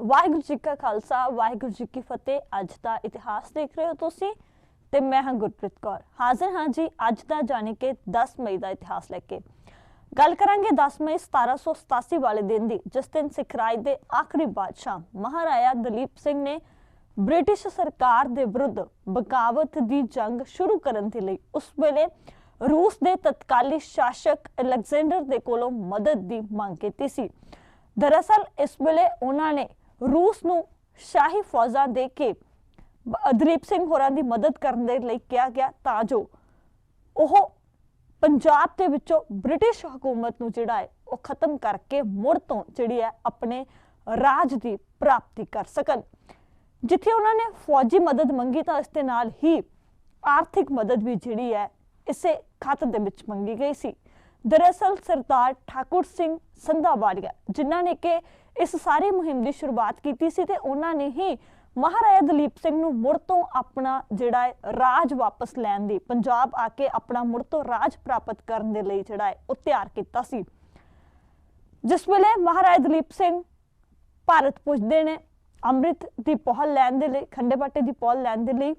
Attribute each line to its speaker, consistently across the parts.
Speaker 1: ਵਾਹਿਗੁਰੂ ਜੀ ਕਾ ਖਾਲਸਾ, ਵਾਹਿਗੁਰੂ ਜੀ ਕੀ ਫਤਿਹ। ਅੱਜ ਦਾ ਇਤਿਹਾਸ ਦੇਖ ਰਹੇ ਹੋ ਤੁਸੀਂ ਤੇ ਮੈਂ ਹਾਂ ਗੁਰਪ੍ਰੀਤ ਕੌਰ। ਹਾਜ਼ਰ ਹਾਂ ਜੀ ਅੱਜ ਦਾ ਜਾਣੇ ਕਿ 10 ਮਈ ਦਾ ਇਤਿਹਾਸ ਲੈ ਕੇ। ਗੱਲ ਕਰਾਂਗੇ 10 ਮਈ 1787 ਵਾਲੇ ਦਿਨ ਦੀ, ਜਿਸ ਦਿਨ ਸਿੱਖ ਰਾਜ ਦੇ ਆਖਰੀ ਬਾਦਸ਼ਾਹ ਮਹਾਰਾਜਾ ਦਲੀਪ ਸਿੰਘ ਨੇ ਬ੍ਰਿਟਿਸ਼ ਸਰਕਾਰ ਦੇ ਵਿਰੁੱਧ ਬਗਾਵਤ ਦੀ ਜੰਗ ਸ਼ੁਰੂ ਕਰਨ ਦੇ ਲਈ ਉਸ ਵੇਲੇ ਰੂਸ ਦੇ ਤਤਕਾਲੀ ਸ਼ਾਸਕ ਅਲੈਗਜ਼ੈਂਡਰ ਦੇ ਕੋਲੋਂ ਮਦਦ ਦੀ ਮੰਗ ਕੀਤੀ ਸੀ। ਦਰਅਸਲ ਇਸ ਵੇਲੇ ਉਹਨਾਂ ਨੇ ਰੂਸ ਨੂੰ ਸ਼ਾਹੀ ਫੌਜਾਂ ਦੇ ਕੇ ਬ- ਸਿੰਘ ਹੋਰਾਂ ਦੀ ਮਦਦ ਕਰਨ ਦੇ ਲਈ ਕਿਹਾ ਗਿਆ ਤਾਂ ਜੋ ਉਹ ਪੰਜਾਬ ਦੇ ਵਿੱਚੋਂ ਬ੍ਰਿਟਿਸ਼ ਹਕੂਮਤ ਨੂੰ ਜਿਹੜਾ ਹੈ ਉਹ ਖਤਮ ਕਰਕੇ ਮੁੜ ਤੋਂ ਜਿਹੜੀ ਹੈ ਆਪਣੇ ਰਾਜ ਦੀ ਪ੍ਰਾਪਤੀ ਕਰ ਸਕਣ। ਜਿੱਥੇ ਉਹਨਾਂ ਨੇ ਫੌਜੀ ਮਦਦ ਮੰਗੀ ਤਾਂ ਇਸ ਦੇ ਨਾਲ ਹੀ ਆਰਥਿਕ ਮਦਦ ਵੀ ਜਿਹੜੀ ਹੈ ਇਸੇ ਖਾਤੇ ਦੇ ਵਿੱਚ ਮੰਗੀ ਗਈ ਸੀ। ਦਰਅਸਲ ਸਰਦਾਰ ਠਾਕੁਰ ਸਿੰਘ ਸੰਧਾਵਾਲੀਆ, ਜਿਨ੍ਹਾਂ ਨੇ ਕਿ ਇਸ ਸਾਰੀ ਮੁਹਿੰਮ ਦੀ ਸ਼ੁਰੂਆਤ ਕੀਤੀ ਸੀ ਤੇ ਉਹਨਾਂ ਨੇ ਹੀ ਮਹਾਰਾਜਾ ਦਲੀਪ ਸਿੰਘ ਨੂੰ ਮੁੜ ਤੋਂ ਆਪਣਾ ਜਿਹੜਾ ਹੈ ਰਾਜ ਵਾਪਸ ਲੈਣ ਦੀ, ਪੰਜਾਬ ਆ ਕੇ ਆਪਣਾ ਮੁੜ ਤੋਂ ਰਾਜ ਪ੍ਰਾਪਤ ਕਰਨ ਦੇ ਲਈ ਜਿਹੜਾ ਹੈ ਉਹ ਤਿਆਰ ਕੀਤਾ ਸੀ। ਜਿਸ ਵੇਲੇ ਮਹਾਰਾਜਾ ਦਲੀਪ ਸਿੰਘ ਭਾਰਤ ਪੁੱਜਦੇ ਨੇ, ਅੰਮ੍ਰਿਤ ਦੀ ਪਹਲ ਲੈਣ ਦੇ ਲਈ, ਖੰਡੇ ਬਾਟੇ ਦੀ ਪਹਲ ਲੈਣ ਦੇ ਲਈ,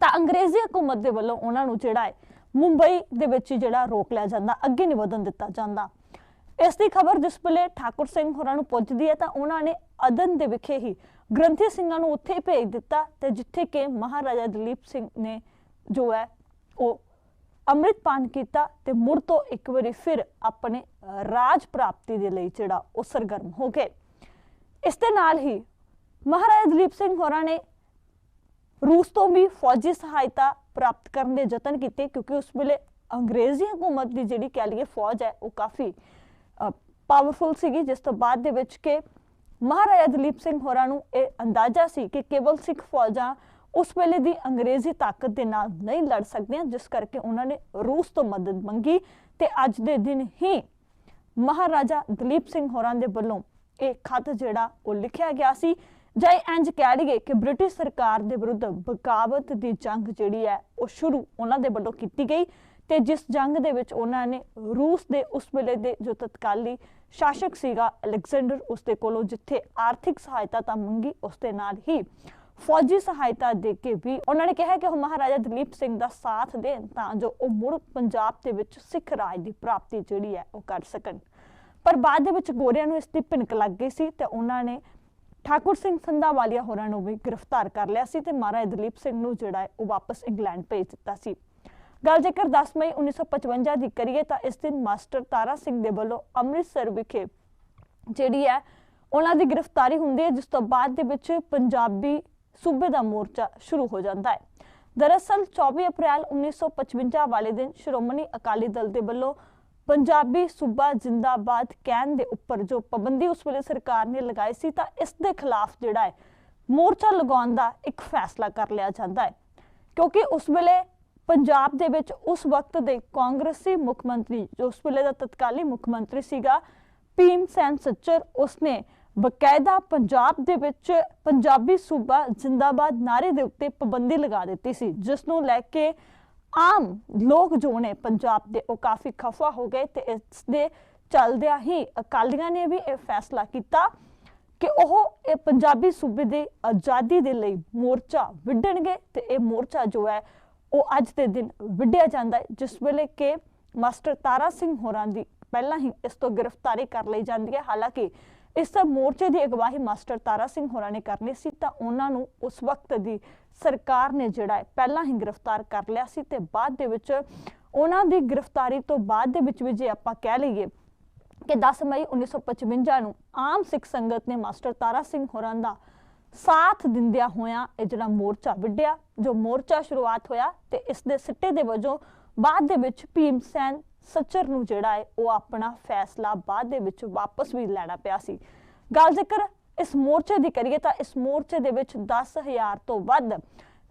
Speaker 1: ਤਾਂ ਅੰਗਰੇਜ਼ੀ ਹਕੂਮਤ ਦੇ ਵੱਲੋਂ ਉਹਨਾਂ ਨੂੰ ਜਿਹੜਾ ਹੈ ਮੁੰਬਈ ਦੇ ਵਿੱਚ ਜਿਹੜਾ ਰੋਕ ਲਿਆ ਜਾਂਦਾ, ਅੱਗੇ ਨਹੀਂ ਵਧਣ ਦਿੱਤਾ ਜਾਂਦਾ। ਇਸ ਦੀ ਖਬਰ ਜਿਸ ਵੇਲੇ ਠਾਕੁਰ ਸਿੰਘ ਹੋਰਾਂ ਨੂੰ ਪਹੁੰਚਦੀ ਹੈ ਤਾਂ ਉਹਨਾਂ ਨੇ ਅਦਨ ਦੇ ਵਿਖੇ ਹੀ ਗ੍ਰੰਥੀ ਸਿੰਘਾਂ ਨੂੰ ਉੱਥੇ ਹੀ ਭੇਜ ਦਿੱਤਾ ਤੇ ਜਿੱਥੇ ਕਿ ਮਹਾਰਾਜਾ ਦਲੀਪ ਸਿੰਘ ਨੇ ਜੋ ਹੈ ਉਹ ਅੰਮ੍ਰਿਤਪਾਨ ਕੀਤਾ ਤੇ ਮੁੜ ਤੋਂ ਇੱਕ ਵਾਰੀ ਫਿਰ ਆਪਣੇ ਰਾਜ ਪ੍ਰਾਪਤੀ ਦੇ ਲਈ ਜਿਹੜਾ ਉਹ ਸਰਗਰਮ ਹੋ ਗਏ। ਇਸ ਦੇ ਨਾਲ ਹੀ ਮਹਾਰਾਜਾ ਦਲੀਪ ਸਿੰਘ ਹੋਰਾਂ ਨੇ ਰੂਸ ਤੋਂ ਵੀ ਫੌਜੀ ਸਹਾਇਤਾ ਪ੍ਰਾਪਤ ਕਰਨ ਦੇ ਯਤਨ ਕੀਤੇ ਕਿਉਂਕਿ ਉਸ ਵੇਲੇ ਅੰਗਰੇਜ਼ੀ ਹਕੂਮਤ ਦੀ ਜਿਹੜੀ ਕਹਿ ਲਈਏ ਫੌਜ ਹੈ, ਉਹ ਕਾਫੀ ਪਾਵਰਫੁਲ ਸੀਗੀ, ਜਿਸ ਤੋਂ ਬਾਅਦ ਦੇ ਵਿੱਚ ਕਿ ਮਹਾਰਾਜਾ ਦਲੀਪ ਸਿੰਘ ਹੋਰਾਂ ਨੂੰ ਇਹ ਅੰਦਾਜ਼ਾ ਸੀ ਕਿ ਕੇਵਲ ਸਿੱਖ ਫੌਜਾਂ ਉਸ ਵੇਲੇ ਦੀ ਅੰਗਰੇਜ਼ੀ ਤਾਕਤ ਦੇ ਨਾਲ ਨਹੀਂ ਲੜ ਸਕਦੀਆਂ, ਜਿਸ ਕਰਕੇ ਉਹਨਾਂ ਨੇ ਰੂਸ ਤੋਂ ਮਦਦ ਮੰਗੀ ਤੇ ਅੱਜ ਦੇ ਦਿਨ ਹੀ ਮਹਾਰਾਜਾ ਦਲੀਪ ਸਿੰਘ ਹੋਰਾਂ ਦੇ ਵੱਲੋਂ ਇਹ ਖਤ ਜਿਹੜਾ ਉਹ ਲਿਖਿਆ ਗਿਆ ਸੀ। ਜਾਂ ਇਹ ਇੰਜ ਕਹਿ ਲਈਏ ਕਿ ਬ੍ਰਿਟਿਸ਼ ਸਰਕਾਰ ਦੇ ਵਿਰੁੱਧ ਬਗਾਵਤ ਦੀ ਜੰਗ ਜਿਹੜੀ ਹੈ, ਉਹ ਸ਼ੁਰੂ ਉਹਨਾਂ ਦੇ ਵੱਲੋਂ ਕੀਤੀ ਗਈ ਤੇ ਜਿਸ ਜੰਗ ਦੇ ਵਿੱਚ ਉਹਨਾਂ ਨੇ ਰੂਸ ਦੇ ਉਸ ਵੇਲੇ ਦੇ ਜੋ ਤਤਕਾਲੀ ਸ਼ਾਸਕ ਸੀਗਾ ਅਲੈਗਜ਼ੈਂਡਰ, ਉਸ ਦੇ ਕੋਲੋਂ ਜਿੱਥੇ ਆਰਥਿਕ ਸਹਾਇਤਾ ਤਾਂ ਮੰਗੀ, ਉਸ ਦੇ ਨਾਲ ਹੀ ਫੌਜੀ ਸਹਾਇਤਾ ਦੇ ਕੇ ਵੀ ਉਹਨਾਂ ਨੇ ਕਿਹਾ ਕਿ ਉਹ ਮਹਾਰਾਜਾ ਦਲੀਪ ਸਿੰਘ ਦਾ ਸਾਥ ਦੇਣ ਤਾਂ ਜੋ ਉਹ ਮੁੜ ਪੰਜਾਬ ਦੇ ਵਿੱਚ ਸਿੱਖ ਰਾਜ ਦੀ ਪ੍ਰਾਪਤੀ ਜਿਹੜੀ ਹੈ, ਉਹ ਕਰ ਸਕਣ। ਪਰ ਬਾਅਦ ਦੇ ਵਿੱਚ ਗੋਰਿਆਂ ਨੂੰ ਇਸ ਦੀ ਭਿਣਕ ਲੱਗ ਗਈ ਸੀ ਤੇ ਉਹਨਾਂ ਨੇ ਠਾਕੁਰ ਸਿੰਘ ਸੰਧਾਵਾਲੀਆ ਹੋਰਾਂ ਨੂੰ ਵੀ ਗ੍ਰਿਫਤਾਰ ਕਰ ਲਿਆ ਸੀ ਤੇ ਮਹਾਰਾਜਾ ਦਲੀਪ ਸਿੰਘ ਨੂੰ ਜਿਹੜਾ ਹੈ ਉਹ ਵਾਪਸ ਇੰਗਲੈਂਡ ਭੇਜ ਦਿੱਤਾ ਸੀ। ਗੱਲ ਜੇਕਰ 10 ਮਈ 1955 ਦੀ ਕਰੀਏ ਤਾਂ ਇਸ ਦਿਨ ਮਾਸਟਰ ਤਾਰਾ ਸਿੰਘ ਦੇ ਵੱਲੋਂ ਅੰਮ੍ਰਿਤਸਰ ਵਿਖੇ ਜਿਹੜੀ ਹੈ ਉਹਨਾਂ ਦੀ ਗ੍ਰਿਫਤਾਰੀ ਹੁੰਦੀ ਹੈ, ਜਿਸ ਤੋਂ ਬਾਅਦ ਦੇ ਵਿੱਚ ਪੰਜਾਬੀ ਸੂਬੇ ਦਾ ਮੋਰਚਾ ਸ਼ੁਰੂ ਹੋ ਜਾਂਦਾ ਹੈ। ਦਰਅਸਲ 24 ਅਪ੍ਰੈਲ 1955 ਵਾਲੇ ਦਿਨ ਸ਼੍ਰੋਮਣੀ ਅਕਾਲੀ ਦਲ ਦੇ ਵੱਲੋਂ ਪੰਜਾਬੀ ਸੂਬਾ ਜਿੰਦਾਬਾਦ ਕਹਿਣ ਦੇ ਉੱਪਰ ਜੋ ਪਾਬੰਦੀ ਉਸ ਵੇਲੇ ਸਰਕਾਰ ਨੇ ਲਗਾਈ ਸੀ, ਤਾਂ ਇਸ ਦੇ ਖਿਲਾਫ ਜਿਹੜਾ ਹੈ, ਮੋਰਚਾ ਲਗਾਉਣ ਦਾ ਇੱਕ ਫੈਸਲਾ ਕਰ ਲਿਆ ਜਾਂਦਾ ਹੈ। ਕਿਉਂਕਿ ਉਸ ਵੇਲੇ ਪੰਜਾਬ ਦੇ ਵਿੱਚ ਉਸ ਵਕਤ ਦੇ ਕਾਂਗਰਸੀ ਮੁੱਖ ਮੰਤਰੀ, ਜੋ ਉਸ ਵੇਲੇ ਦਾ ਤਤਕਾਲੀ ਮੁੱਖ ਮੰਤਰੀ ਸੀਗਾ, ਭੀਮ ਸੈਨ ਸੱਚਰ ਉਸਨੇ ਬਕਾਇਦਾ ਪੰਜਾਬ ਦੇ ਵਿੱਚ ਪੰਜਾਬੀ ਸੂਬਾ ਜਿੰਦਾਬਾਦ ਨਾਰੇ ਦੇ ਉੱਤੇ ਪਾਬੰਦੀ ਲਗਾ ਦਿੱਤੀ ਸੀ, ਜਿਸ ਨੂੰ ਲੈ ਕੇ ਆਮ ਲੋਕ ਜੋ ਨੇ ਪੰਜਾਬ ਦੇ, ਉਹ ਕਾਫੀ ਖਫਾ ਹੋ ਗਏ ਤੇ ਇਸ ਦੇ ਚੱਲਦਿਆਂ ਹੀ ਅਕਾਲੀਆਂ ਨੇ ਵੀ ਇਹ ਫੈਸਲਾ ਕੀਤਾ ਕਿ ਉਹ ਇਹ ਪੰਜਾਬੀ ਸੂਬੇ ਦੇ ਆਜ਼ਾਦੀ ਦੇ ਲਈ ਮੋਰਚਾ ਵਿੱਢਣਗੇ ਤੇ ਇਹ ਮੋਰਚਾ ਜੋ ਹੈ, ਉਹ ਅੱਜ ਦੇ ਦਿਨ ਵਿੱਢਿਆ ਜਾਂਦਾ ਹੈ, ਜਿਸ ਵੇਲੇ ਕਿ ਮਾਸਟਰ ਤਾਰਾ ਸਿੰਘ ਹੋਰਾਂ ਦੀ ਪਹਿਲਾਂ ਹੀ ਇਸ ਤੋਂ ਗ੍ਰਿਫਤਾਰੀ ਕਰ ਲਈ ਜਾਂਦੀ ਹੈ। ਹਾਲਾਂਕਿ ਇਸ ਮੋਰਚੇ ਦੀ ਅਗਵਾਈ ਮਾਸਟਰ ਤਾਰਾ ਸਿੰਘ ਹੋਰਾਂ ਨੇ ਕਰਨੀ ਸੀ ਤਾਂ ਉਹਨਾਂ ਨੂੰ ਉਸ ਵਕਤ ਦੀ ਸਰਕਾਰ ਨੇ ਜਿਹੜਾ ਹੈ ਪਹਿਲਾਂ ਹੀ ਗ੍ਰਿਫਤਾਰ ਕਰ ਲਿਆ ਸੀ ਤੇ ਬਾਅਦ ਦੇ ਵਿੱਚ ਉਹਨਾਂ ਦੀ ਗ੍ਰਿਫਤਾਰੀ ਤੋਂ ਬਾਅਦ ਦੇ ਵਿੱਚ ਵੀ ਜੇ ਆਪਾਂ ਕਹਿ ਲਈਏ ਕਿ 10 ਮਈ 1955 ਨੂੰ ਆਮ ਸਿੱਖ ਸੰਗਤ ਨੇ ਮਾਸਟਰ ਤਾਰਾ ਸਿੰਘ ਹੋਰਾਂ ਦਾ ਸਾਥ ਦਿੰਦਿਆਂ ਹੋਇਆਂ ਇਹ ਜਿਹੜਾ ਮੋਰਚਾ ਵਿੱਢਿਆ, ਜੋ ਮੋਰਚਾ ਸ਼ੁਰੂਆਤ ਹੋਇਆ ਤੇ ਇਸ ਦੇ ਸਿੱਟੇ ਦੇ ਵਜੋਂ ਬਾਅਦ ਦੇ ਵਿੱਚ ਭੀਮ ਸੈਨ ਸੱਚਰ ਨੂੰ ਜਿਹੜਾ ਹੈ ਉਹ ਆਪਣਾ ਫੈਸਲਾ ਬਾਅਦ ਦੇ ਵਿੱਚ ਵਾਪਸ ਵੀ ਲੈਣਾ ਪਿਆ ਸੀ। ਗੱਲ ਜ਼ਿਕਰ ਇਸ ਮੋਰਚੇ ਦੀ ਕਰੀਏ ਤਾਂ ਇਸ ਮੋਰਚੇ ਦੇ ਵਿੱਚ 10000 ਤੋਂ ਵੱਧ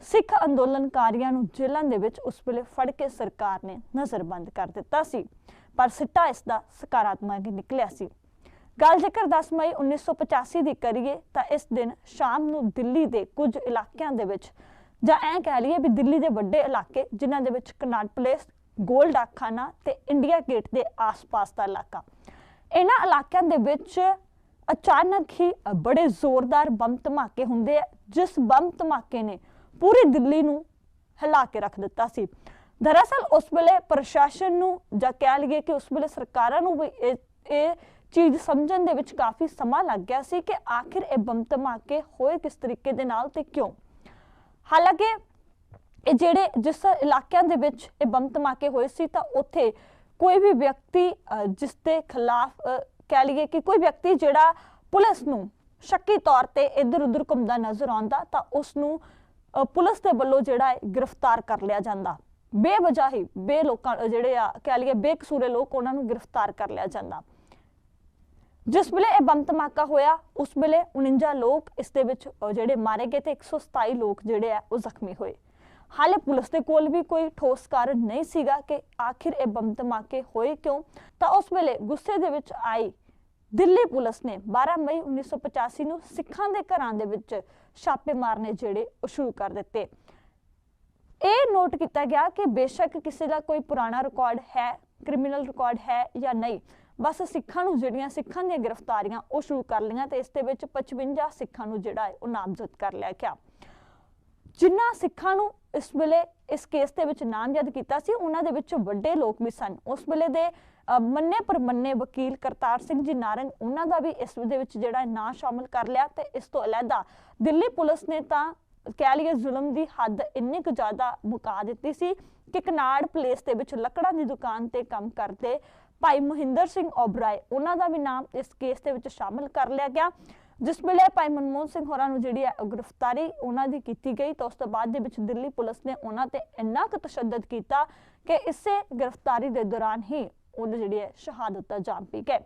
Speaker 1: ਸਿੱਖ ਅੰਦੋਲਨਕਾਰੀਆਂ ਨੂੰ ਜੇਲ੍ਹਾਂ ਦੇ ਵਿੱਚ ਉਸ ਵੇਲੇ ਫੜ ਕੇ ਸਰਕਾਰ ਨੇ ਨਜ਼ਰਬੰਦ ਕਰ ਦਿੱਤਾ ਸੀ। ਪਰ ਸਿੱਟਾ ਇਸ ਦਾ ਸਕਾਰਾਤਮਕ ਨਿਕਲਿਆ ਸੀ। ਗੱਲ ਜੇਕਰ 10 ਮਈ 1985 ਦੀ ਕਰੀਏ ਤਾਂ ਇਸ ਦਿਨ ਸ਼ਾਮ ਨੂੰ ਦਿੱਲੀ ਦੇ ਕੁਝ ਇਲਾਕਿਆਂ ਦੇ ਵਿੱਚ ਜਾਂ ਐਂ ਕਹਿ ਲਈਏ ਵੀ ਦਿੱਲੀ ਦੇ ਵੱਡੇ ਇਲਾਕੇ ਜਿਨ੍ਹਾਂ ਦੇ ਵਿੱਚ ਕਨਾਟ ਪਲੇਸ ਗੋਲ ਆਖਾਨਾ ਤੇ ਇੰਡੀਆ ਗੇਟ ਦੇ ਆਸ-ਪਾਸ ਦਾ ਇਲਾਕਾ। ਇਹਨਾਂ ਇਲਾਕਿਆਂ ਦੇ ਵਿੱਚ ਅਚਾਨਕ ਹੀ ਬੜੇ ਜ਼ੋਰਦਾਰ ਬੰਬ ਧਮਾਕੇ ਹੁੰਦੇ ਆ, ਜਿਸ ਬੰਬ ਧਮਾਕੇ ਨੇ ਪੂਰੀ ਦਿੱਲੀ ਨੂੰ ਹਿਲਾ ਕੇ ਰੱਖ ਦਿੱਤਾ ਸੀ। ਦਰਅਸਲ ਉਸ ਵੇਲੇ ਪ੍ਰਸ਼ਾਸਨ ਨੂੰ ਜਾਂ ਕਹਿ ਲਈਏ ਕਿ ਉਸ ਵੇਲੇ ਸਰਕਾਰਾਂ ਨੂੰ ਵੀ ਇਹ ਇਹ ਚੀਜ਼ ਸਮਝਣ ਦੇ ਵਿੱਚ ਕਾਫੀ ਸਮਾਂ ਲੱਗ ਗਿਆ ਸੀ ਕਿ ਆਖਿਰ ਇਹ ਬੰਬ ਧਮਾਕੇ ਹੋਏ ਕਿਸ ਤਰੀਕੇ ਦੇ ਨਾਲ ਤੇ ਕਿਉਂ? ਹਾਲਾਂਕਿ ਇਹ ਜਿਹੜੇ ਜਿਸ ਇਲਾਕਿਆਂ ਦੇ ਵਿੱਚ ਇਹ ਬੰਬ ਧਮਾਕੇ ਹੋਏ ਸੀ ਤਾਂ ਉੱਥੇ ਕੋਈ ਵੀ ਵਿਅਕਤੀ ਜਿਸ ਦੇ ਖਿਲਾਫ ਕਹਿ ਲਈਏ ਕਿ ਕੋਈ ਵਿਅਕਤੀ ਜਿਹੜਾ ਪੁਲਿਸ ਨੂੰ ਸ਼ੱਕੀ ਤੌਰ ਤੇ ਇੱਧਰ ਉੱਧਰ ਘੁੰਮਦਾ ਨਜ਼ਰ ਆਉਂਦਾ ਤਾਂ ਉਸ ਨੂੰ ਪੁਲਿਸ ਦੇ ਵੱਲੋਂ ਜਿਹੜਾ ਹੈ ਗ੍ਰਿਫਤਾਰ ਕਰ ਲਿਆ ਜਾਂਦਾ। ਬੇਵਜ੍ਹਾ ਹੀ ਬੇ ਲੋਕਾਂ ਜਿਹੜੇ ਆ, ਕਹਿ ਲਈਏ ਬੇਕਸੂਰੇ ਲੋਕ ਉਹਨਾਂ ਨੂੰ ਗ੍ਰਿਫਤਾਰ ਕਰ ਲਿਆ ਜਾਂਦਾ। ਜਿਸ ਵੇਲੇ ਇਹ ਬੰਬ ਧਮਾਕਾ ਹੋਇਆ, ਉਸ ਵੇਲੇ 49 ਲੋਕ ਇਸ ਦੇ ਵਿੱਚ ਜਿਹੜੇ ਮਾਰੇ ਗਏ ਤੇ 127 ਲੋਕ ਜਿਹੜੇ ਆ, ਉਹ ਜ਼ਖਮੀ ਹੋਏ। ਹਾਲੇ ਪੁਲਿਸ ਦੇ ਕੋਲ ਵੀ ਕੋਈ ਠੋਸ ਕਾਰਨ ਨਹੀਂ ਸੀਗਾ ਕਿ ਆਖਿਰ ਇਹ ਬੰਬ ਧਮਾਕੇ ਹੋਏ ਕਿਉਂ? ਤਾਂ ਉਸ ਵੇਲੇ ਗੁੱਸੇ ਦੇ ਵਿੱਚ ਆਈ ਦਿੱਲੀ ਪੁਲਿਸ ਨੇ 12 ਮਈ 1985 ਨੂੰ ਸਿੱਖਾਂ ਦੇ ਘਰਾਂ ਦੇ ਵਿੱਚ ਛਾਪੇ ਮਾਰਨੇ ਜਿਹੜੇ ਉਹ ਸ਼ੁਰੂ ਕਰ ਦਿੱਤੇ। ਇਹ ਨੋਟ ਕੀਤਾ ਗਿਆ ਕਿ ਬੇਸ਼ੱਕ ਕਿਸੇ ਦਾ ਕੋਈ ਪੁਰਾਣਾ ਰਿਕਾਰਡ ਹੈ, ਕ੍ਰਿਮੀਨਲ ਰਿਕਾਰਡ ਹੈ ਜਾਂ ਨਹੀਂ। ਬਸ ਸਿੱਖਾਂ ਨੂੰ ਜਿਹੜੀਆਂ ਸਿੱਖਾਂ ਦੀਆਂ ਗ੍ਰਿਫਤਾਰੀਆਂ ਉਹ ਸ਼ੁਰੂ ਕਰ ਲਈਆਂ ਤੇ ਇਸ ਦੇ ਵਿੱਚ 55 ਸਿੱਖਾਂ ਨੂੰ ਜਿਹੜਾ ਹੈ ਉਹ ਨਾਮਜ਼ਦ ਕਰ ਲਿਆ ਗਿਆ। ਜਿਨ੍ਹਾਂ ਸਿੱਖਾਂ ਨੂੰ ਇਸ ਵੇਲੇ ਇਸ ਕੇਸ ਦੇ ਵਿੱਚ ਨਾਮਜ਼ਦ ਕੀਤਾ ਸੀ, ਉਹਨਾਂ ਦੇ ਵਿੱਚ ਵੱਡੇ ਲੋਕ ਵੀ ਸਨ। ਉਸ ਵੇਲੇ ਦੇ ਮੰਨੇ ਪਰਮੰਨੇ ਵਕੀਲ ਕਰਤਾਰ ਸਿੰਘ ਜੀ ਨਾਰੰਗ, ਉਹਨਾਂ ਦਾ ਵੀ ਇਸ ਦੇ ਵਿੱਚ ਜਿਹੜਾ ਨਾਂ ਸ਼ਾਮਲ ਕਰ ਲਿਆ ਤੇ ਇਸ ਤੋਂ ਅਲੱਗਾ ਦਿੱਲੀ ਪੁਲਿਸ ਨੇ ਤਾਂ ਕਹਿ ਲਈਏ ਜ਼ੁਲਮ ਦੀ ਹੱਦ ਇੰਨੀ ਕੁ ਜ਼ਿਆਦਾ ਮੁਕਾ ਦਿੱਤੀ ਸੀ ਕਿ ਕਨਾੜ ਪਲੇਸ ਦੇ ਵਿੱਚ ਲੱਕੜਾਂ ਦੀ ਦੁਕਾਨ ਤੇ ਕੰਮ ਕਰਦੇ ਭਾਈ ਮਹਿੰਦਰ ਸਿੰਘ ਓਬਰਾਏ, ਉਹਨਾਂ ਦਾ ਵੀ ਨਾਮ ਇਸ ਕੇਸ ਦੇ ਵਿੱਚ ਸ਼ਾਮਲ ਕਰ ਲਿਆ ਗਿਆ। ਜਿਸ ਵੇਲੇ ਭਾਈ ਮਨਮੋਹਨ ਸਿੰਘ ਹੋਰਾਂ ਨੂੰ ਜਿਹੜੀ ਹੈ ਗ੍ਰਿਫਤਾਰੀ ਉਹਨਾਂ ਦੀ ਕੀਤੀ ਗਈ, ਤਾਂ ਉਸ ਤੋਂ ਬਾਅਦ ਦੇ ਵਿੱਚ ਦਿੱਲੀ ਪੁਲਿਸ ਨੇ ਉਹਨਾਂ ਤੇ ਇੰਨਾ ਕੁ ਤਸ਼ੱਦਦ ਕੀਤਾ ਕਿ ਇਸੇ ਗ੍ਰਿਫਤਾਰੀ ਦੇ ਦੌਰਾਨ ਹੀ ਉਹਦੀ ਜਿਹੜੀ ਹੈ ਸ਼ਹਾਦਤ ਦਾ ਜਾਮ ਪੀ ਗਏ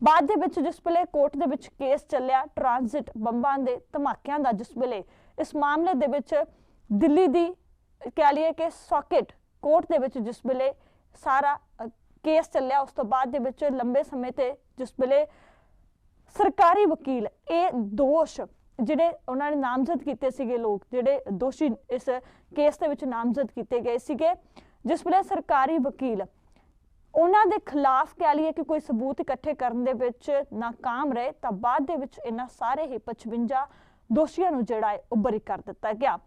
Speaker 1: ਬਾਅਦ ਦੇ ਵਿੱਚ ਜਿਸ ਵੇਲੇ ਕੋਰਟ ਦੇ ਵਿੱਚ ਕੇਸ ਚੱਲਿਆ ਟ੍ਰਾਂਜ਼ਿਟ ਬੰਬਾਂ ਦੇ ਧਮਾਕਿਆਂ ਦਾ, ਜਿਸ ਵੇਲੇ ਇਸ ਮਾਮਲੇ ਦੇ ਵਿੱਚ ਦਿੱਲੀ ਦੀ ਕਹਿ ਲਈਏ ਕਿ ਸੌਕਟ ਕੋਰਟ ਦੇ ਵਿੱਚ ਜਿਸ ਵੇਲੇ ਸਾਰਾ ਕੇਸ ਚੱਲਿਆ, ਉਸ ਤੋਂ ਬਾਅਦ ਦੇ ਵਿੱਚ ਲੰਬੇ ਸਮੇਂ ਤੇ ਜਿਸ ਵੇਲੇ ਸਰਕਾਰੀ ਵਕੀਲ, ਇਹ ਦੋਸ਼ ਜਿਹੜੇ ਉਹਨਾਂ ਨੇ ਨਾਮਜ਼ਦ ਕੀਤੇ ਸੀਗੇ ਲੋਕ, ਜਿਹੜੇ ਦੋਸ਼ੀ ਇਸ ਕੇਸ ਦੇ ਵਿੱਚ ਨਾਮਜ਼ਦ ਕੀਤੇ ਗਏ ਸੀਗੇ, ਜਿਸ ਵੇਲੇ ਸਰਕਾਰੀ ਵਕੀਲ, ਉਹਨਾਂ ਦੇ ਖਿਲਾਫ ਕਹਿ ਲਈਏ ਕਿ ਕੋਈ ਸਬੂਤ ਇਕੱਠੇ ਕਰਨ ਦੇ ਵਿੱਚ ਨਾਕਾਮ ਰਹੇ, ਤਾਂ ਬਾਅਦ ਦੇ ਵਿੱਚ ਇਹਨਾਂ ਸਾਰੇ ਹੀ 55 ਦੋਸ਼ੀਆਂ ਨੂੰ ਜਿਹੜਾ ਹੈ ਉਹ ਬਰੀ ਕਰ ਦਿੱਤਾ ਗਿਆ।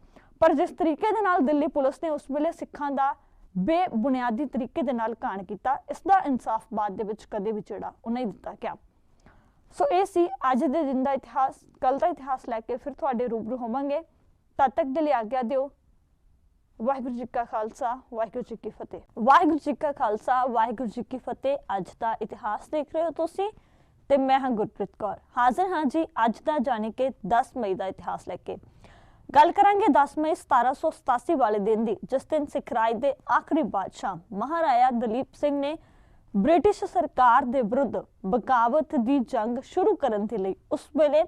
Speaker 1: ਪਰ ਜਿਸ ਤਰੀਕੇ ਦੇ ਨਾਲ ਦਿੱਲੀ ਪੁਲਿਸ ਨੇ ਉਸ ਵੇਲੇ ਸਿੱਖਾਂ ਦਾ ਬੇਬੁਨਿਆਦੀ ਤਰੀਕੇ ਦੇ ਨਾਲ ਕਾਣ ਕੀਤਾ, ਇਸ ਦਾ ਇਨਸਾਫ ਬਾਅਦ ਦੇ ਵਿੱਚ ਕਦੇ ਵੀ ਜਿਹੜਾ ਉਹ ਨਹੀਂ ਦਿੱਤਾ ਗਿਆ। ਸੋ ਇਹ ਸੀ ਅੱਜ ਦੇ ਦਿਨ ਦਾ ਇਤਿਹਾਸ ਕੱਲ ਦਾ ਇਤਿਹਾਸ ਲੈ ਕੇ ਫਿਰ ਤੁਹਾਡੇ ਰੂਬਰੂ ਹੋਵਾਂਗੇ। ਤਦ ਤੱਕ ਦੇ ਲਈ ਆਗਿਆ ਦਿਓ। ਵਾਹਿਗੁਰੂ ਜੀ ਕਾ ਖਾਲਸਾ, ਵਾਹਿਗੁਰੂ ਜੀ ਕੀ ਫਤਿਹ। ਵਾਹਿਗੁਰੂ ਜੀ ਕਾ ਖਾਲਸਾ, ਵਾਹਿਗੁਰੂ ਜੀ ਕੀ ਫਤਿਹ। ਅੱਜ ਦਾ ਇਤਿਹਾਸ ਦੇਖ ਰਹੇ ਹੋ ਤੁਸੀਂ ਤੇ ਮੈਂ ਹਾਂ ਗੁਰਪ੍ਰੀਤ ਕੌਰ। ਹਾਜ਼ਰ ਹਾਂ ਜੀ ਅੱਜ ਦਾ ਜਾਣੇ ਕਿ 10 ਮਈ ਦਾ ਇਤਿਹਾਸ ਲੈ ਕੇ। ਗੱਲ ਕਰਾਂਗੇ 10 ਮਈ 1787 ਵਾਲੇ ਦਿਨ ਦੀ, ਜਿਸ ਦਿਨ ਸਿੱਖ ਰਾਜ ਦੇ ਆਖਰੀ ਬਾਦਸ਼ਾਹ ਮਹਾਰਾਜਾ ਦਲੀਪ ਸਿੰਘ ਨੇ ਬ੍ਰਿਟਿਸ਼ ਸਰਕਾਰ ਦੇ ਵਿਰੁੱਧ ਬਗਾਵਤ ਦੀ ਜੰਗ ਸ਼ੁਰੂ ਕਰਨ ਦੇ ਲਈ ਉਸ ਵੇਲੇ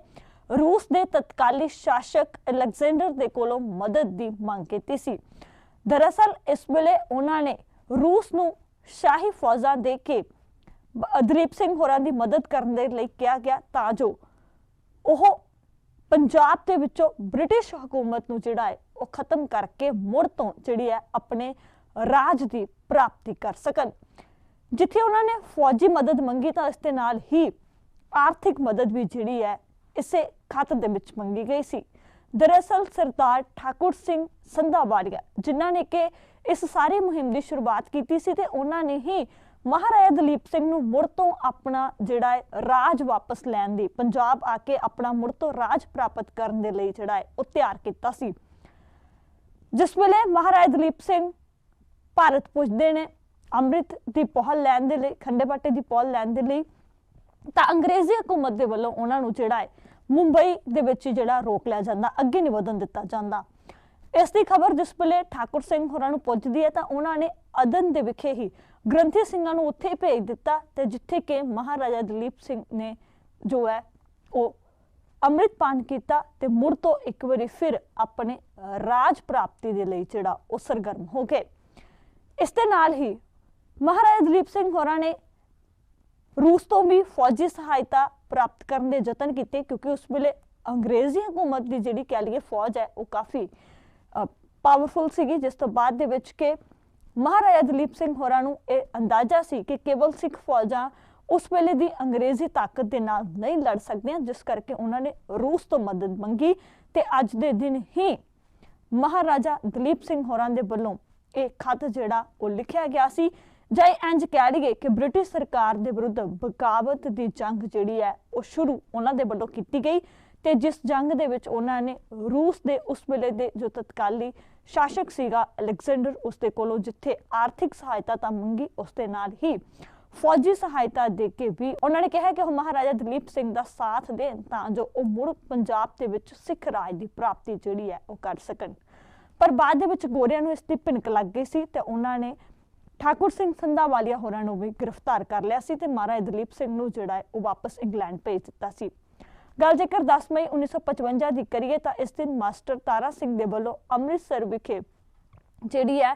Speaker 1: ਰੂਸ ਦੇ ਤਤਕਾਲੀ ਸ਼ਾਸਕ ਅਲੈਗਜ਼ੈਂਡਰ ਦੇ ਕੋਲੋਂ ਮਦਦ ਦੀ ਮੰਗ ਕੀਤੀ ਸੀ। ਦਰਅਸਲ ਇਸ ਵੇਲੇ ਉਹਨਾਂ ਨੇ ਰੂਸ ਨੂੰ ਸ਼ਾਹੀ ਫੌਜਾਂ ਦੇ ਕੇ ਬ- ਦਲੀਪ ਸਿੰਘ ਹੋਰਾਂ ਦੀ ਮਦਦ ਕਰਨ ਦੇ ਲਈ ਕਿਹਾ ਗਿਆ ਤਾਂ ਜੋ ਉਹ ਪੰਜਾਬ ਦੇ ਵਿੱਚੋਂ ਬ੍ਰਿਟਿਸ਼ ਹਕੂਮਤ ਨੂੰ ਜਿਹੜਾ ਹੈ ਉਹ ਖਤਮ ਕਰਕੇ ਮੁੜ ਤੋਂ ਜਿਹੜੀ ਹੈ ਆਪਣੇ ਰਾਜ ਦੀ ਪ੍ਰਾਪਤੀ ਕਰ ਸਕਣ। ਜਿੱਥੇ ਉਹਨਾਂ ਨੇ ਫੌਜੀ ਮਦਦ ਮੰਗੀ ਤਾਂ ਇਸ ਦੇ ਨਾਲ ਹੀ ਆਰਥਿਕ ਮਦਦ ਵੀ ਜਿਹੜੀ ਹੈ ਇਸੇ ਖਤ ਦੇ ਵਿੱਚ ਮੰਗੀ ਗਈ ਸੀ। ਦਰਅਸਲ ਸਰਦਾਰ ਠਾਕੁਰ ਸਿੰਘ ਸੰਧਾਵਾੜੀਆ ਜਿਨ੍ਹਾਂ ਨੇ ਕਿ ਇਸ ਸਾਰੀ ਮੁਹਿੰਮ ਦੀ ਸ਼ੁਰੂਆਤ ਕੀਤੀ ਸੀ ਤੇ ਉਹਨਾਂ ਨੇ ਹੀ ਮਹਾਰਾਜਾ ਦਲੀਪ ਸਿੰਘ ਨੂੰ ਮੁੜ ਤੋਂ ਆਪਣਾ ਜਿਹੜਾ ਹੈ ਰਾਜ ਵਾਪਸ ਲੈਣ ਦੀ, ਪੰਜਾਬ ਆ ਕੇ ਆਪਣਾ ਮੁੜ ਤੋਂ ਰਾਜ ਪ੍ਰਾਪਤ ਕਰਨ ਦੇ ਲਈ ਜਿਹੜਾ ਹੈ ਉਹ ਤਿਆਰ ਕੀਤਾ ਸੀ। ਜਿਸ ਵੇਲੇ ਮਹਾਰਾਜਾ ਦਲੀਪ ਸਿੰਘ ਭਾਰਤ ਪੁੱਜਦੇ ਨੇ ਅੰਮ੍ਰਿਤ ਦੀ ਪਹੁਲ ਲੈਣ ਦੇ ਲਈ, ਖੰਡੇ ਬਾਟੇ ਦੀ ਪਹੁਲ ਲੈਣ ਦੇ ਲਈ, ਤਾਂ ਅੰਗਰੇਜ਼ੀ ਹਕੂਮਤ ਦੇ ਵੱਲੋਂ ਉਹਨਾਂ ਨੂੰ ਜਿਹੜਾ ਹੈ, ਮੁੰਬਈ ਦੇ ਵਿੱਚ ਹੀ ਜਿਹੜਾ ਰੋਕ ਲਿਆ ਜਾਂਦਾ, ਅੱਗੇ ਨਹੀਂ ਵਧਣ ਦਿੱਤਾ ਜਾਂਦਾ। ਇਸ ਦੀ ਖਬਰ ਜਿਸ ਵੇਲੇ ਠਾਕੁਰ ਸਿੰਘ ਹੋਰਾਂ ਨੂੰ ਪਹੁੰਚਦੀ ਹੈ, ਤਾਂ ਉਹਨਾਂ ਨੇ ਅਦਨ ਦੇ ਵਿਖੇ ਹੀ ਗ੍ਰੰਥੀ ਸਿੰਘਾਂ ਨੂੰ ਉੱਥੇ ਭੇਜ ਦਿੱਤਾ, ਤੇ ਜਿੱਥੇ ਕਿ ਮਹਾਰਾਜਾ ਦਲੀਪ ਸਿੰਘ ਨੇ ਜੋ ਹੈ, ਉਹ ਅੰਮ੍ਰਿਤਪਾਨ ਕੀਤਾ ਤੇ ਮੁੜ ਤੋਂ ਇੱਕ ਵਾਰੀ ਫਿਰ ਆਪਣੇ ਰਾਜ ਪ੍ਰਾਪਤੀ ਦੇ ਲਈ ਜਿਹੜਾ ਉਹ ਸਰਗਰਮ ਹੋ ਗਏ। ਇਸ ਦੇ ਨਾਲ ਹੀ ਮਹਾਰਾਜਾ ਦਲੀਪ ਸਿੰਘ ਹੋਰਾਂ ਨੇ ਰੂਸ ਤੋਂ ਵੀ ਫੌਜੀ ਸਹਾਇਤਾ ਪ੍ਰਾਪਤ ਕਰਨ ਦੇ ਯਤਨ ਕੀਤੇ ਕਿਉਂਕਿ ਉਸ ਵੇਲੇ ਅੰਗਰੇਜ਼ੀ ਹਕੂਮਤ ਦੀ ਜਿਹੜੀ ਕਹਿ ਲਈਏ ਫੌਜ ਹੈ, ਉਹ ਕਾਫੀ ਪਾਵਰਫੁਲ ਸੀਗੀ, ਜਿਸ ਤੋਂ ਬਾਅਦ ਦੇ ਵਿੱਚ ਕਿ ਮਹਾਰਾਜਾ ਦਲੀਪ ਸਿੰਘ ਹੋਰਾਂ ਨੂੰ ਇਹ ਅੰਦਾਜ਼ਾ ਸੀ ਕਿ ਕੇਵਲ ਸਿੱਖ ਫੌਜਾਂ ਉਸ ਵੇਲੇ ਦੀ ਅੰਗਰੇਜ਼ੀ ਤਾਕਤ ਦੇ ਨਾਲ ਨਹੀਂ ਲੜ ਸਕਦੀਆਂ, ਜਿਸ ਕਰਕੇ ਉਹਨਾਂ ਨੇ ਰੂਸ ਤੋਂ ਮਦਦ ਮੰਗੀ ਤੇ ਅੱਜ ਦੇ ਦਿਨ ਹੀ ਮਹਾਰਾਜਾ ਦਲੀਪ ਸਿੰਘ ਹੋਰਾਂ ਦੇ ਵੱਲੋਂ ਇਹ ਖਤ ਜਿਹੜਾ ਉਹ ਲਿਖਿਆ ਗਿਆ ਸੀ। ਜਾਂ ਇੰਜ ਕਹਿ ਲਈਏ ਕਿ ਬ੍ਰਿਟਿਸ਼ ਸਰਕਾਰ ਦੇ ਵਿਰੁੱਧ ਬਗਾਵਤ ਦੀ ਜੰਗ ਜਿਹੜੀ ਹੈ, ਉਹ ਸ਼ੁਰੂ ਉਹਨਾਂ ਦੇ ਵੱਲੋਂ ਕੀਤੀ ਗਈ ਤੇ ਜਿਸ ਜੰਗ ਦੇ ਵਿੱਚ ਉਹਨਾਂ ਨੇ ਰੂਸ ਦੇ ਉਸ ਵੇਲੇ ਦੇ ਜੋ ਤਤਕਾਲੀ ਸ਼ਾਸਕ ਸੀਗਾ ਅਲੈਗਜ਼ੈਂਡਰ ਉਸ ਦੇ ਕੋਲੋਂ ਜਿੱਥੇ ਆਰਥਿਕ ਸਹਾਇਤਾ ਤਾਂ ਮੰਗੀ ਉਸ ਦੇ ਨਾਲ ਹੀ ਫੌਜੀ ਸਹਾਇਤਾ ਦੇ ਕੇ ਵੀ ਉਹਨਾਂ ਨੇ ਕਿਹਾ ਕਿ ਉਹ ਮਹਾਰਾਜਾ ਦਲੀਪ ਸਿੰਘ ਦਾ ਸਾਥ ਦੇਣ ਤਾਂ ਜੋ ਉਹ ਮੁੜ ਪੰਜਾਬ ਦੇ ਵਿੱਚ ਸਿੱਖ ਰਾਜ ਦੀ ਪ੍ਰਾਪਤੀ ਜਿਹੜੀ ਹੈ, ਉਹ ਕਰ ਸਕਣ। ਪਰ ਬਾਅਦ ਦੇ ਵਿੱਚ ਗੋਰਿਆਂ ਨੂੰ ਇਸ ਦੀ ਭਿਣਕ ਲੱਗ ਗਈ ਸੀ ਤੇ ਉਹਨਾਂ ਨੇ ਠਾਕੁਰ ਸਿੰਘ ਸੰਧਾਵਾਲੀਆ ਹੋਰਾਂ ਨੂੰ ਵੀ ਗ੍ਰਿਫਤਾਰ ਕਰ ਲਿਆ ਸੀ ਤੇ ਮਹਾਰਾਜਾ ਦਲੀਪ ਸਿੰਘ ਨੂੰ ਜਿਹੜਾ ਉਹ ਵਾਪਸ ਇੰਗਲੈਂਡ ਭੇਜ ਦਿੱਤਾ ਸੀ। ਗੱਲ ਜੇਕਰ 10 ਮਈ 1955 ਦੀ ਕਰੀਏ ਤਾਂ ਇਸ ਦਿਨ ਮਾਸਟਰ ਤਾਰਾ ਸਿੰਘ ਦੇ ਵੱਲੋਂ ਅੰਮ੍ਰਿਤਸਰ ਵਿਖੇ ਜਿਹੜੀ ਹੈ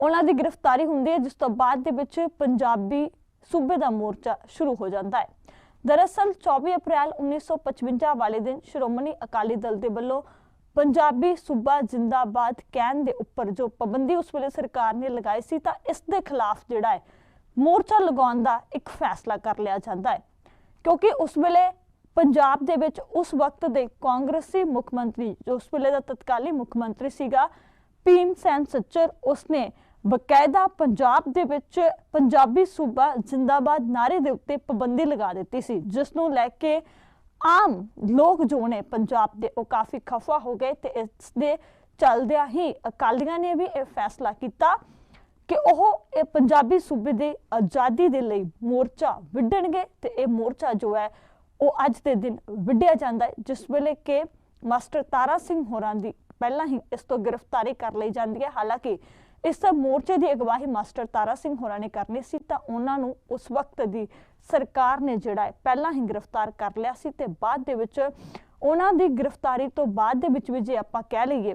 Speaker 1: ਉਹਨਾਂ ਦੀ ਗ੍ਰਿਫਤਾਰੀ ਹੁੰਦੀ ਹੈ, ਜਿਸ ਤੋਂ ਬਾਅਦ ਦੇ ਵਿੱਚ ਪੰਜਾਬੀ ਸੂਬੇ ਦਾ ਮੋਰਚਾ ਸ਼ੁਰੂ ਹੋ ਜਾਂਦਾ ਹੈ। ਦਰਅਸਲ 24 ਅਪ੍ਰੈਲ 1955 ਵਾਲੇ ਦਿਨ ਸ਼੍ਰੋਮਣੀ ਅਕਾਲੀ ਦਲ ਦੇ ਵੱਲੋਂ ਪੰਜਾਬੀ ਸੂਬਾ ਜਿੰਦਾਬਾਦ ਕਹਿਣ ਦੇ ਉੱਪਰ ਜੋ ਪਾਬੰਦੀ ਉਸ ਵੇਲੇ ਸਰਕਾਰ ਨੇ ਲਗਾਈ ਸੀ, ਤਾਂ ਇਸ ਦੇ ਖਿਲਾਫ ਜਿਹੜਾ ਹੈ, ਮੋਰਚਾ ਲਗਾਉਣ ਦਾ ਇੱਕ ਫੈਸਲਾ ਕਰ ਲਿਆ ਜਾਂਦਾ ਹੈ। ਕਿਉਂਕਿ ਉਸ ਵੇਲੇ ਪੰਜਾਬ ਦੇ ਵਿੱਚ ਉਸ ਵਕਤ ਦੇ ਕਾਂਗਰਸੀ ਮੁੱਖ ਮੰਤਰੀ, ਜੋ ਉਸ ਵੇਲੇ ਦਾ ਤਤਕਾਲੀ ਮੁੱਖ ਮੰਤਰੀ ਸੀਗਾ, ਭੀਮ ਸੈਨ ਸੱਚਰ ਉਸਨੇ ਬਕਾਇਦਾ ਪੰਜਾਬ ਦੇ ਵਿੱਚ ਪੰਜਾਬੀ ਸੂਬਾ ਜਿੰਦਾਬਾਦ ਨਾਰੇ ਦੇ ਉੱਤੇ ਪਾਬੰਦੀ ਲਗਾ ਦਿੱਤੀ ਸੀ, ਜਿਸ ਨੂੰ ਲੈ ਕੇ ਆਮ ਲੋਕ ਜੋ ਨੇ ਪੰਜਾਬ ਦੇ, ਉਹ ਕਾਫੀ ਖਫਾ ਹੋ ਗਏ ਤੇ ਇਸ ਦੇ ਚੱਲਦਿਆਂ ਹੀ ਅਕਾਲੀਆਂ ਨੇ ਵੀ ਇਹ ਫੈਸਲਾ ਕੀਤਾ ਕਿ ਉਹ ਇਹ ਪੰਜਾਬੀ ਸੂਬੇ ਦੀ ਆਜ਼ਾਦੀ ਦੇ ਲਈ ਮੋਰਚਾ ਵਿੱਢਣਗੇ ਤੇ ਇਹ ਮੋਰਚਾ ਜੋ ਹੈ, ਉਹ ਅੱਜ ਦੇ ਦਿਨ ਵਿੱਢਿਆ ਜਾਂਦਾ ਹੈ, ਜਿਸ ਵੇਲੇ ਕਿ ਮਾਸਟਰ ਤਾਰਾ ਸਿੰਘ ਹੋਰਾਂ ਦੀ ਪਹਿਲਾਂ ਹੀ ਇਸ ਤੋਂ ਗ੍ਰਿਫਤਾਰੀ ਕਰ ਲਈ ਜਾਂਦੀ ਹੈ। ਹਾਲਾਂਕਿ ਇਸ ਮੋਰਚੇ ਦੀ ਅਗਵਾਈ ਮਾਸਟਰ ਤਾਰਾ ਸਿੰਘ ਹੋਰਾਂ ਨੇ ਕਰਨੀ ਸੀ, ਤਾਂ ਉਹਨਾਂ ਨੂੰ ਉਸ ਵਕਤ ਦੀ ਸਰਕਾਰ ਨੇ ਜਿਹੜਾ ਹੈ, ਪਹਿਲਾਂ ਹੀ ਗ੍ਰਿਫਤਾਰ ਕਰ ਲਿਆ ਸੀ ਤੇ ਬਾਅਦ ਦੇ ਵਿੱਚ ਉਹਨਾਂ ਦੀ ਗ੍ਰਿਫਤਾਰੀ ਤੋਂ ਬਾਅਦ ਦੇ ਵਿੱਚ ਵੀ ਜੇ ਆਪਾਂ ਕਹਿ ਲਈਏ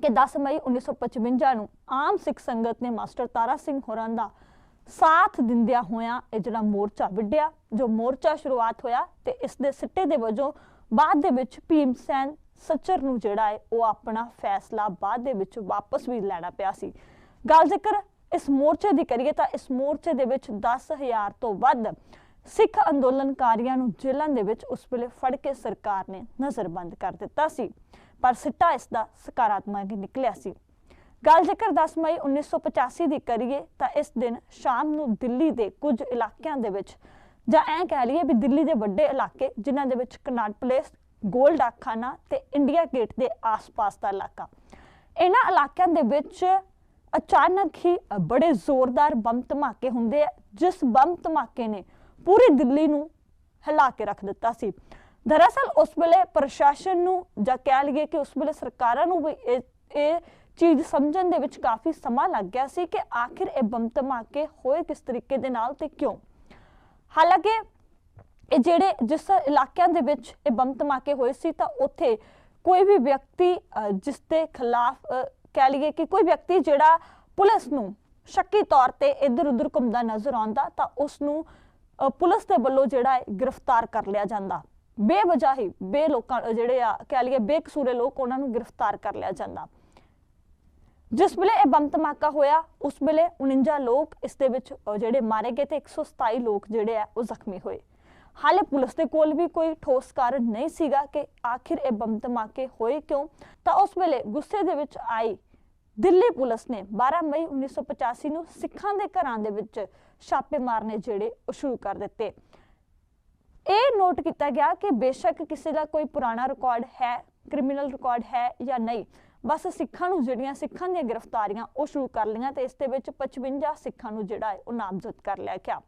Speaker 1: ਕਿ 10 ਮਈ 1955 ਨੂੰ ਆਮ ਸਿੱਖ ਸੰਗਤ ਨੇ ਮਾਸਟਰ ਤਾਰਾ ਸਿੰਘ ਹੋਰਾਂ ਦਾ ਸਾਥ ਦਿੰਦਿਆਂ ਹੋਇਆਂ ਇਹ ਜਿਹੜਾ ਮੋਰਚਾ ਵਿੱਢਿਆ, ਜੋ ਮੋਰਚਾ ਸ਼ੁਰੂਆਤ ਹੋਇਆ ਤੇ ਇਸ ਦੇ ਸਿੱਟੇ ਦੇ ਵਜੋਂ ਬਾਅਦ ਦੇ ਵਿੱਚ ਭੀਮ ਸੈਨ ਸੱਚਰ ਨੂੰ ਜਿਹੜਾ ਹੈ ਉਹ ਆਪਣਾ ਫੈਸਲਾ ਬਾਅਦ ਦੇ ਵਿੱਚ ਵਾਪਸ ਵੀ ਲੈਣਾ ਪਿਆ ਸੀ। ਗੱਲ ਜ਼ਿਕਰ ਇਸ ਮੋਰਚੇ ਦੀ ਕਰੀਏ ਤਾਂ ਇਸ ਮੋਰਚੇ ਦੇ ਵਿੱਚ 10000 ਤੋਂ ਵੱਧ ਸਿੱਖ ਅੰਦੋਲਨਕਾਰੀਆਂ ਨੂੰ ਜੇਲ੍ਹਾਂ ਦੇ ਵਿੱਚ ਉਸ ਵੇਲੇ ਫੜ ਕੇ ਸਰਕਾਰ ਨੇ ਨਜ਼ਰਬੰਦ ਕਰ ਦਿੱਤਾ ਸੀ। ਪਰ ਸਿੱਟਾ ਇਸ ਦਾ ਸਕਾਰਾਤਮਕ ਨਿਕਲਿਆ ਸੀ। ਗੱਲ ਜੇਕਰ 10 ਮਈ 1985 ਦੀ ਕਰੀਏ ਤਾਂ ਇਸ ਦਿਨ ਸ਼ਾਮ ਨੂੰ ਦਿੱਲੀ ਦੇ ਕੁਝ ਇਲਾਕਿਆਂ ਦੇ ਵਿੱਚ ਜਾਂ ਐਂ ਕਹਿ ਲਈਏ ਵੀ ਦਿੱਲੀ ਦੇ ਵੱਡੇ ਇਲਾਕੇ ਜਿਨ੍ਹਾਂ ਦੇ ਵਿੱਚ ਕਨਾਟ ਪਲੇਸ ਗੋਲਡ ਆਖਾਨਾ ਤੇ ਇੰਡੀਆ ਗੇਟ ਦੇ ਆਸ-ਪਾਸ ਦਾ ਇਲਾਕਾ। ਇਹਨਾਂ ਇਲਾਕਿਆਂ ਦੇ ਵਿੱਚ ਅਚਾਨਕ ਹੀ ਬੜੇ ਜ਼ੋਰਦਾਰ ਬੰਬ ਧਮਾਕੇ ਹੁੰਦੇ ਆ, ਜਿਸ ਬੰਬ ਧਮਾਕੇ ਨੇ ਪੂਰੀ ਦਿੱਲੀ ਨੂੰ ਹਿਲਾ ਕੇ ਰੱਖ ਦਿੱਤਾ ਸੀ। ਦਰਅਸਲ ਉਸ ਵੇਲੇ ਪ੍ਰਸ਼ਾਸਨ ਨੂੰ ਜਾਂ ਕਹਿ ਲਈਏ ਕਿ ਉਸ ਵੇਲੇ ਸਰਕਾਰਾਂ ਨੂੰ ਵੀ ਇਹ ਇਹ ਚੀਜ਼ ਸਮਝਣ ਦੇ ਵਿੱਚ ਕਾਫੀ ਸਮਾਂ ਲੱਗ ਗਿਆ ਸੀ ਕਿ ਆਖਿਰ ਇਹ ਬੰਬ ਧਮਾਕੇ ਹੋਏ ਕਿਸ ਤਰੀਕੇ ਦੇ ਨਾਲ ਤੇ ਕਿਉਂ? ਹਾਲਾਂਕਿ ਇਹ ਜਿਹੜੇ ਜਿਸ ਇਲਾਕਿਆਂ ਦੇ ਵਿੱਚ ਇਹ ਬੰਬ ਧਮਾਕੇ ਹੋਏ ਸੀ ਤਾਂ ਉੱਥੇ ਕੋਈ ਵੀ ਵਿਅਕਤੀ ਜਿਸ ਦੇ ਖਿਲਾਫ ਕਹਿ ਲਈਏ ਕਿ ਕੋਈ ਵਿਅਕਤੀ ਜਿਹੜਾ ਪੁਲਿਸ ਨੂੰ ਸ਼ੱਕੀ ਤੌਰ ਤੇ ਇੱਧਰ ਉੱਧਰ ਘੁੰਮਦਾ ਨਜ਼ਰ ਆਉਂਦਾ ਤਾਂ ਉਸ ਨੂੰ ਪੁਲਿਸ ਦੇ ਵੱਲੋਂ ਜਿਹੜਾ ਹੈ ਗ੍ਰਿਫਤਾਰ ਕਰ ਲਿਆ ਜਾਂਦਾ। ਬੇਵਜ੍ਹਾ ਹੀ ਬੇ ਲੋਕਾਂ ਜਿਹੜੇ ਆ, ਕਹਿ ਲਈਏ ਬੇਕਸੂਰੇ ਲੋਕ ਉਹਨਾਂ ਨੂੰ ਗ੍ਰਿਫਤਾਰ ਕਰ ਲਿਆ ਜਾਂਦਾ। ਜਿਸ ਵੇਲੇ ਇਹ ਬੰਬ ਧਮਾਕਾ ਹੋਇਆ, ਉਸ ਵੇਲੇ 49 ਲੋਕ ਇਸ ਦੇ ਵਿੱਚ ਜਿਹੜੇ ਮਾਰੇ ਗਏ ਤੇ 127 ਲੋਕ ਜਿਹੜੇ ਆ ਉਹ ਜ਼ਖਮੀ ਹੋਏ। ਹਾਲੇ ਪੁਲਿਸ ਦੇ ਕੋਲ ਵੀ ਕੋਈ ਠੋਸ ਕਾਰਨ ਨਹੀਂ ਸੀਗਾ ਕਿ ਆਖਿਰ ਇਹ ਬੰਬ ਧਮਾਕੇ ਹੋਏ ਕਿਉਂ? ਤਾਂ ਉਸ ਵੇਲੇ ਗੁੱਸੇ ਦੇ ਵਿੱਚ ਆਈ ਦਿੱਲੀ ਪੁਲਿਸ ਨੇ 12 ਮਈ 1985 ਨੂੰ ਸਿੱਖਾਂ ਦੇ ਘਰਾਂ ਦੇ ਵਿੱਚ ਛਾਪੇ ਮਾਰਨੇ ਜਿਹੜੇ ਉਹ ਸ਼ੁਰੂ ਕਰ ਦਿੱਤੇ। ਇਹ ਨੋਟ ਕੀਤਾ ਗਿਆ ਕਿ ਬੇਸ਼ੱਕ ਕਿਸੇ ਦਾ ਕੋਈ ਪੁਰਾਣਾ ਰਿਕਾਰਡ ਹੈ, ਕ੍ਰਿਮੀਨਲ ਰਿਕਾਰਡ ਹੈ ਜਾਂ ਨਹੀਂ। ਬਸ ਸਿੱਖਾਂ ਨੂੰ ਜਿਹੜੀਆਂ ਸਿੱਖਾਂ ਦੀਆਂ ਗ੍ਰਿਫਤਾਰੀਆਂ ਉਹ ਸ਼ੁਰੂ ਕਰ ਲਈਆਂ ਤੇ ਇਸ ਦੇ ਵਿੱਚ 55 ਸਿੱਖਾਂ ਨੂੰ ਜਿਹੜਾ ਹੈ ਉਹ ਨਾਮਜ਼ਦ ਕਰ ਲਿਆ ਗਿਆ।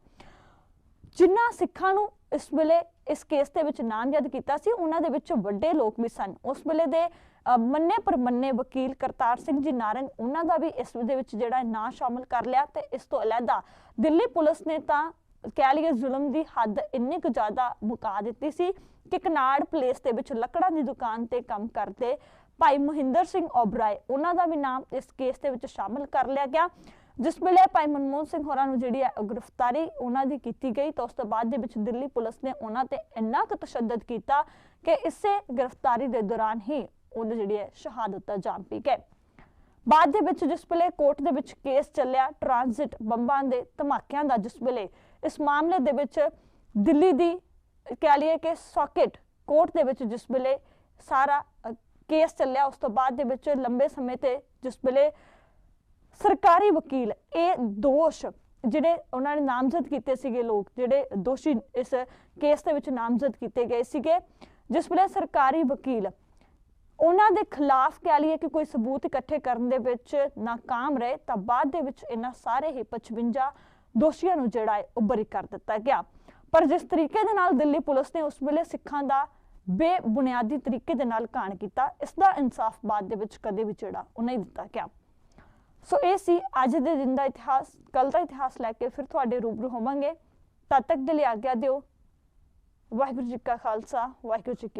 Speaker 1: ਜਿਨ੍ਹਾਂ ਸਿੱਖਾਂ ਨੂੰ ਇਸ ਵੇਲੇ ਇਸ ਕੇਸ ਦੇ ਵਿੱਚ ਨਾਮਜ਼ਦ ਕੀਤਾ ਸੀ ਉਹਨਾਂ ਦੇ ਵਿੱਚ ਵੱਡੇ ਲੋਕ ਵੀ ਸਨ। ਉਸ ਵੇਲੇ ਦੇ ਅ, ਮੰਨੇ ਵਕੀਲ ਕਰਤਾਰ ਸਿੰਘ ਜੀ ਨਾਰੰਗ ਉਹਨਾਂ ਦਾ ਵੀ ਇਸ ਦੇ ਵਿੱਚ ਜਿਹੜਾ ਨਾਂ ਸ਼ਾਮਲ ਕਰ ਲਿਆ ਤੇ ਇਸ ਤੋਂ ਇਲਾਵਾ ਦਿੱਲੀ ਪੁਲਿਸ ਨੇ ਤਾਂ ਕਹਿ ਲਈਏ ਜ਼ੁਲਮ ਦੀ ਹੱਦ ਇੰਨੀ ਕੁ ਜ਼ਿਆਦਾ ਮੁਕਾ ਦਿੱਤੀ ਸੀ ਕਿ ਕਨਾੜ ਪਲੇਸ ਦੇ ਵਿੱਚ ਲੱਕੜਾਂ ਦੀ ਦੁਕਾਨ ਤੇ ਕੰਮ ਕਰਦੇ ਭਾਈ ਮਹਿੰਦਰ ਸਿੰਘ ਓਬਰਾਏ ਉਹਨਾਂ ਦਾ ਵੀ ਨਾਮ ਇਸ ਕੇਸ ਦੇ ਵਿੱਚ ਸ਼ਾਮਲ ਕਰ ਲਿਆ ਗਿਆ। ਜਿਸ ਵੇਲੇ ਭਾਈ ਮਨਮੋਹਨ ਸਿੰਘ ਹੋਰਾਂ ਨੂੰ ਜਿਹੜੀ ਹੈ ਉਹ ਗ੍ਰਿਫਤਾਰੀ ਉਹਨਾਂ ਦੀ ਕੀਤੀ ਗਈ, ਤਾਂ ਉਸ ਤੋਂ ਬਾਅਦ ਦੇ ਵਿੱਚ ਦਿੱਲੀ ਪੁਲਿਸ ਨੇ ਉਹਨਾਂ ਤੇ ਇੰਨਾ ਕੁ ਤਸ਼ੱਦਦ ਕੀਤਾ ਕਿ ਇਸੇ ਗ੍ਰਿਫਤਾਰੀ ਦੇ ਦੌਰਾਨ ਹੀ ਉਹਨੇ ਜਿਹੜੀ ਹੈ ਸ਼ਹਾਦਤ ਦਾ ਜਾਮ ਪੀ ਗਏ ਬਾਅਦ ਦੇ ਵਿੱਚ ਜਿਸ ਵੇਲੇ ਕੋਰਟ ਦੇ ਵਿੱਚ ਕੇਸ ਚੱਲਿਆ, ਟ੍ਰਾਂਜ਼ਿਟ ਬੰਬਾਂ ਦੇ ਧਮਾਕਿਆਂ ਦਾ ਜਿਸ ਵੇਲੇ, ਇਸ ਮਾਮਲੇ ਦੇ ਵਿੱਚ ਦਿੱਲੀ ਦੀ ਕਹਿ ਲਈਏ ਕਿ ਸੌਕੇਟ ਕੋਰਟ ਦੇ ਵਿੱਚ ਜਿਸ ਵੇਲੇ ਸਾਰਾ ਕੇਸ ਚੱਲਿਆ, ਉਸ ਤੋਂ ਬਾਅਦ ਦੇ ਵਿੱਚ ਲੰਬੇ ਸਮੇਂ ਤੇ ਜਿਸ ਵੇਲੇ ਸਰਕਾਰੀ ਵਕੀਲ, ਇਹ ਦੋਸ਼ ਜਿਹੜੇ ਉਹਨਾਂ ਨੇ ਨਾਮਜ਼ਦ ਕੀਤੇ ਸੀਗੇ ਲੋਕ, ਜਿਹੜੇ ਦੋਸ਼ੀ ਇਸ ਕੇਸ ਦੇ ਵਿੱਚ ਨਾਮਜ਼ਦ ਕੀਤੇ ਗਏ ਸੀਗੇ, ਜਿਸ ਵੇਲੇ ਸਰਕਾਰੀ ਵਕੀਲ ਉਹਨਾਂ ਦੇ ਖਿਲਾਫ ਕਹਿ ਲਈਏ ਕਿ ਕੋਈ ਸਬੂਤ ਇਕੱਠੇ ਕਰਨ ਦੇ ਵਿੱਚ ਨਾਕਾਮ ਰਹੇ, ਤਾਂ ਬਾਅਦ ਦੇ ਵਿੱਚ ਇਹਨਾਂ ਸਾਰੇ ਹੀ 55 ਦੋਸ਼ੀਆਂ ਨੂੰ ਜਿਹੜਾ ਹੈ ਉਹ ਬਰੀ ਕਰ ਦਿੱਤਾ ਗਿਆ। ਪਰ ਜਿਸ ਤਰੀਕੇ ਦੇ ਨਾਲ ਦਿੱਲੀ ਪੁਲਿਸ ਨੇ ਉਸ ਵੇਲੇ ਸਿੱਖਾਂ ਦਾ ਬੇਬੁਨਿਆਦੀ ਤਰੀਕੇ ਦੇ ਨਾਲ ਕਾਣ ਕੀਤਾ, ਇਸ ਦਾ ਇਨਸਾਫ ਬਾਅਦ ਦੇ ਵਿੱਚ ਕਦੇ ਵੀ ਜਿਹੜਾ ਉਹ ਨਹੀਂ ਦਿੱਤਾ ਗਿਆ। ਸੋ ਇਹ ਸੀ ਅੱਜ ਦੇ ਦਿਨ ਦਾ ਇਤਿਹਾਸ ਕੱਲ ਦਾ ਇਤਿਹਾਸ ਲੈ ਕੇ ਫਿਰ ਤੁਹਾਡੇ ਰੂਬਰੂ ਹੋਵਾਂਗੇ। ਤਦ ਤੱਕ ਦੇ ਲਈ ਆਗਿਆ ਦਿਓ। ਵਾਹਿਗੁਰੂ ਜੀ ਕਾ ਖਾਲਸਾ, ਵਾਹਿਗੁਰੂ ਜੀ ਕੀ